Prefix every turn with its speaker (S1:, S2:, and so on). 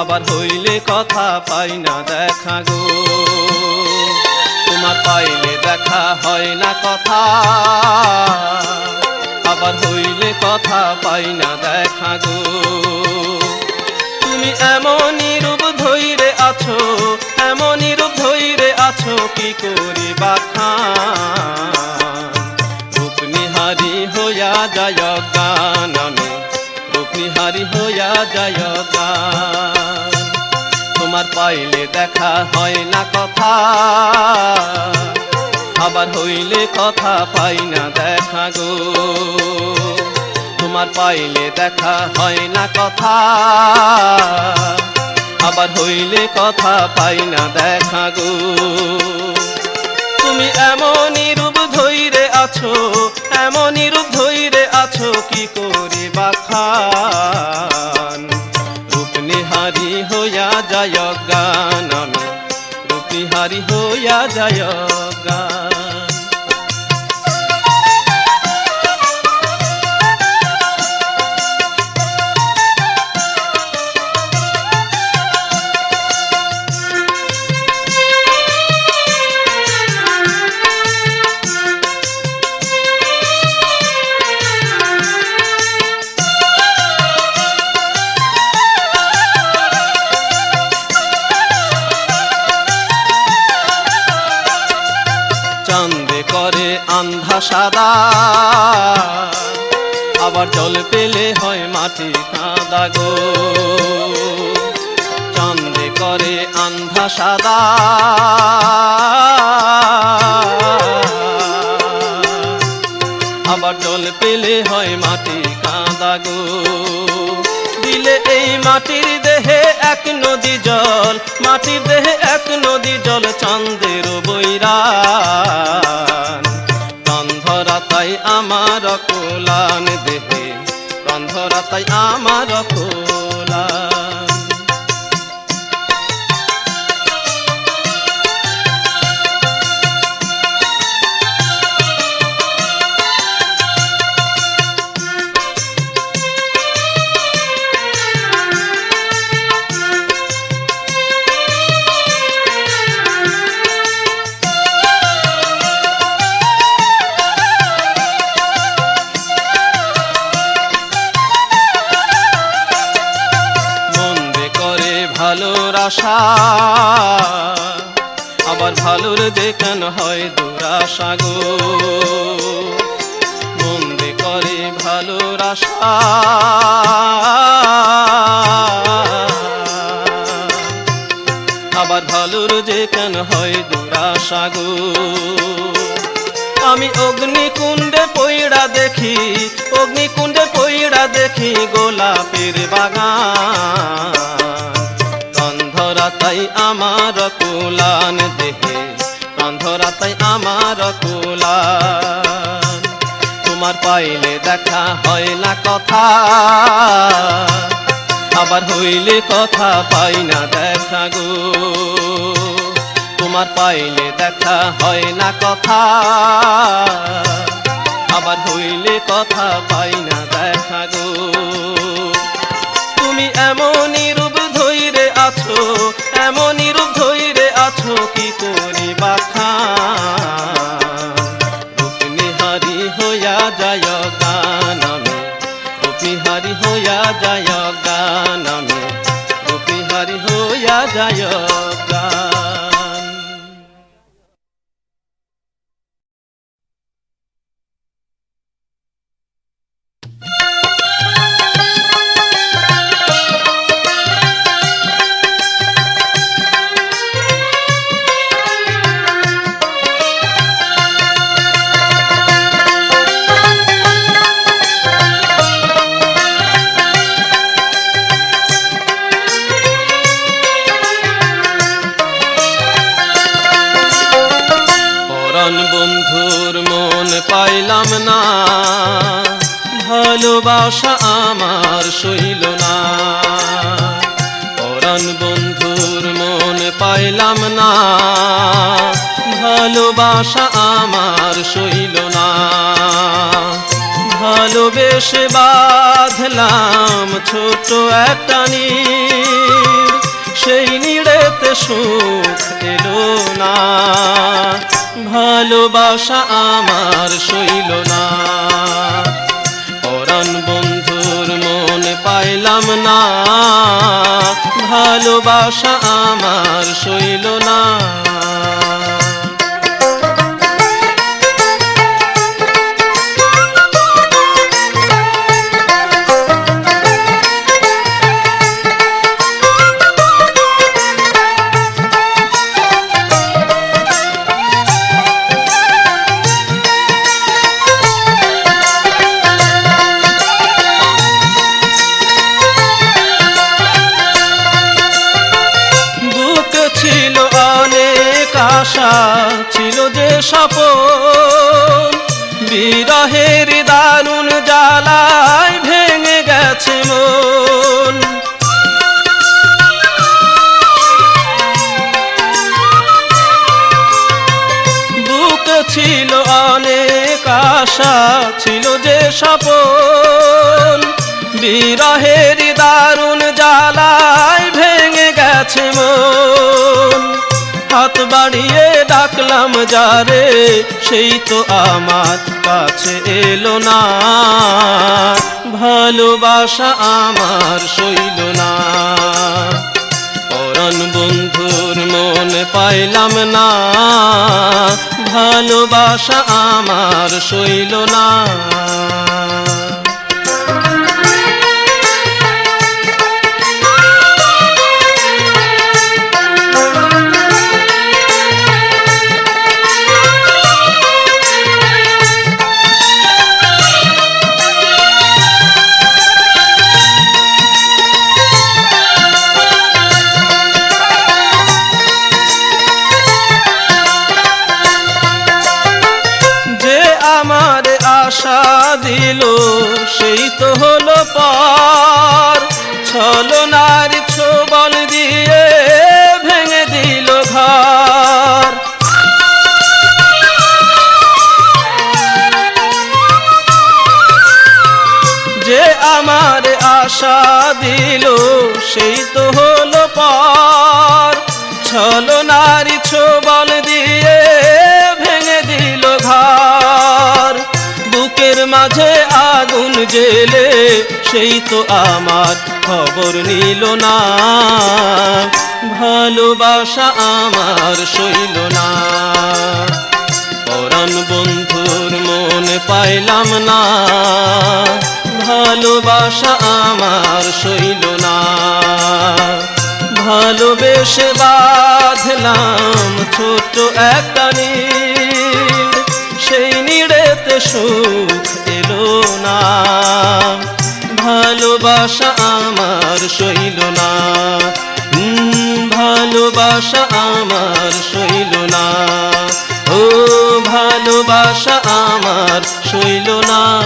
S1: আবার হইলে কথা পাই না দেখা গো। তোমার পাইলে দেখা হয় না কথা। আবার হইলে কথা পাই না দেখা গো। তুমি এমনই রূপ ধৈরে আছো, এমনই রূপ ধৈরে আছো, কি করি বাখান রূপ নিহারি হইয়া যায় গান আমি রূপ হইয়া যায় গান। তোমার পাইলে দেখা হয় না কথা। আবার হইলে কথা পাই না দেখা গো। তোমার পাইলে দেখা হয় না কথা। আবার হইলে কথা পাই না দেখা গো। তুমি এমনই রূপ ধৈরে আছো, এমনই রূপ ধৈরে আছো, কি করে বাখান রূপ নিহারি হইয়া যায় গান আমি রূপিহারি হইয়া যায় গান। সাদা। আবার জল পেলে হয় মাটি কাঁদা গো। চন্দে করে আন্ধা সাদা। আবার জল পেলে হয় মাটি কাঁদা গো। দিলে এই মাটির দেহে এক নদী জল, মাটির দেহে এক নদী জল চান্দের রন্ধরা তাই আমার কোলান দেহে রন্ধরা তাই আমার কোলান আবার ভালোর কেন হয় দুরাশা গো। মন্দে করে ভালোর আশা। আবার ভালোর যে কেন হয় দুরাশা গো। আমি অগ্নিকুণ্ডে পইড়া দেখি, অগ্নিকুণ্ডে পইড়া দেখি গোলাপের বাগান। গন্ধরা তাই আমার কুলান দেহে। গন্ধরা তাই আমার কুলান। তোমার পাইলে দেখা হয় না কথা। আবার হইলে কথা পাই না দেখা গো। তোমার পাইলে দেখা হয় না কথা। আবার হইলে কথা পাই না দেখা গো। তুমি এমনই রূপ করি বাখান রূপ নিহারি হইয়া যায় গান আমি রূপ নিহারি হইয়া যায় গান আমি রূপ হইয়া যায় পাইলাম না। ভালোবাসা আমার সইল না। পরাণ বন্ধুর মন পাইলাম না। ভালোবাসা আমার সইল না। ভালোবেসে বাঁধলাম ছোট একটা নীড়। সেই নিড়েতে সুখ এলো না। ভালোবাসা আমার শৈল না। পরাণ বন্ধুর মন পাইলাম না। ভালোবাসা আমার শৈল না। স্বপন। বিরহের দারুণ জ্বালায় ভেঙে গেছে মন। বুক ছিল অনেক আশা, ছিল যে স্বপন। বিরহের দারুণ জ্বালায় ভেঙে গেছে মন। হাত বাড়িয়ে ডাকলাম যারে সেই তো আমার কাছে এলো না। ভালোবাসা আমার সইল না। পরাণ বন্ধুর মন পাইলাম না। ভালোবাসা আমার সইল না। আশা দিল, সেই তো হলো পর। ছল নারী ছোবল দিয়ে ভেঙে দিল ঘর বুকের মাঝে আগুন জেলে, সেই তো আমার খবর নিল না। ভালোবাসা আমার সইল না। পরাণ বন্ধুর মন পাইলাম না। ভালোবাসা আমার সইল না। ভালোবেসে বাঁধলাম ছোট একটা নীড়, সেই নিড়েতে সুখ এলো না। ভালোবাসা আমার সইল না। ভালোবাসা আমার সইল না। ও, ভালোবাসা আমার সইল না।